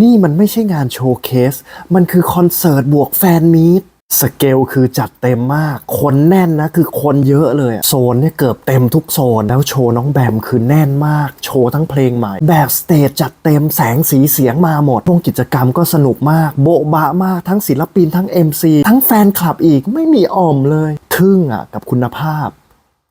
นี่มันไม่ใช่งานโชว์เคส มันคือคอนเสิร์ตบวกแฟนมีตสเกลคือจัดเต็มมาก คนแน่นนะ คือคนเยอะเลย โซนเนี่ยเกือบเต็มทุกโซน แล้วโชว์น้องแบมคือแน่นมาก โชว์ทั้งเพลงใหม่ แบบสเตจจัดเต็มแสงสีเสียงมาหมดพวงกิจกรรมก็สนุกมาก โบ๊ะบะมาก ทั้งศิลปินทั้ง MC ทั้งแฟนคลับอีกไม่มีอ่อมเลย ทึ่งอะกับคุณภาพ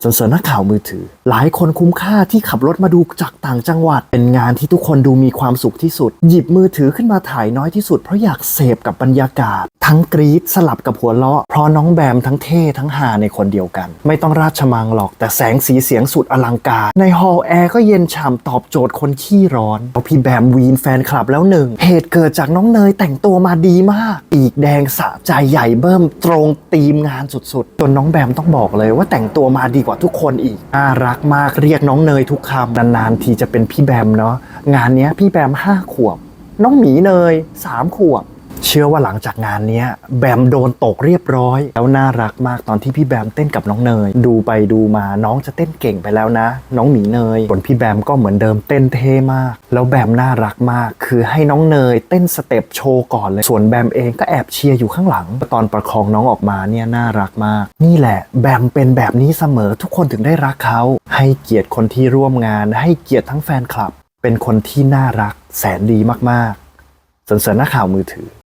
สนเสริญนักข่าวมือถือ หลายคนคุ้มค่าที่ขับรถมาดูจากต่างจังหวัด เป็นงานที่ทุกคนดูมีความสุขที่สุด หยิบมือถือขึ้นมาถ่ายน้อยที่สุดเพราะอยากเสพกับบรรยากาศ ทั้งกรี๊ดสลับกับหัวเราะเพราะน้องแบมทั้งเท่ทั้งหาในคนเดียวกัน ไม่ต้องราชมังหรอกแต่แสงสีเสียงสุดอลังการ ในฮอลล์แอร์ก็เย็นฉ่ำตอบโจทย์คนขี้ร้อนเอาพี่แบมวีนแฟนคลับแล้วหนึ่งเหตุเกิดจากน้องเนยแต่งตัวมาดีมากปีกแดงสะใจใหญ่เบิ่มตรงธีมงานสุดๆ จนน้องแบมต้องบอกเลยว่าแต่งตัวมาดีกว่าทุกคนอีกน่ารักมากเรียกน้องเนยทุกคำนานๆทีจะเป็นพี่แบมเนาะงานเนี้ยพี่แบมห้าขวบ น้องหมีเนยสามขวบ เชื่อว่าหลังจากงานนี้แบมโดนตกเรียบร้อย แล้วน่ารักมากตอนที่พี่แบมเต้นกับน้องเนย ดูไปดูมาน้องจะเต้นเก่งไปแล้วนะ น้องหมีเนยส่วนพี่แบมก็เหมือนเดิมเต้นเท่มาก แล้วแบมน่ารักมาก คือให้น้องเนยเต้นสเต็ปโชว์ก่อนเลยส่วนแบมเองก็แอบเชียร์อยู่ข้างหลัง ตอนประคองน้องออกมาเนี่ยน่ารักมาก นี่แหละ แบมเป็นแบบนี้เสมอทุกคนถึงได้รักเขา ให้เกียรติคนที่ร่วมงาน ให้เกียรติทั้งแฟนคลับ เป็นคนที่น่ารักแสนดีมากๆสนเสริญนักข่าวมือถือ